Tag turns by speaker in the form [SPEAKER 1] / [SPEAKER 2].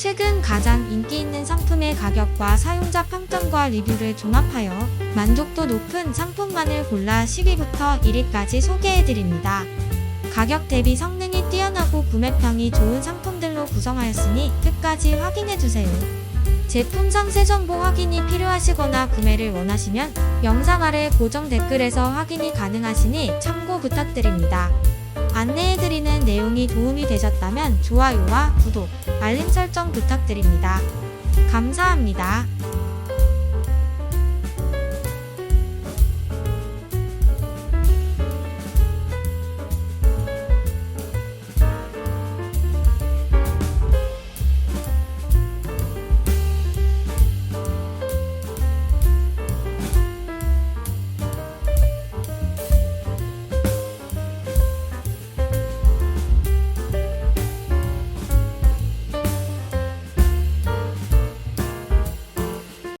[SPEAKER 1] 최근 가장 인기 있는 상품의 가격과 사용자 평점과 리뷰를 종합하여 만족도 높은 상품만을 골라 10위부터 1위까지 소개해드립니다. 가격 대비 성능이 뛰어나고 구매평이 좋은 상품들로 구성하였으니 끝까지 확인해주세요. 제품 상세 정보 확인이 필요하시거나 구매를 원하시면 영상 아래 고정 댓글에서 확인이 가능하시니 참고 부탁드립니다. 안내해드리는 내용이 도움이 되셨다면 좋아요와 구독, 알림 설정 부탁드립니다. 감사합니다.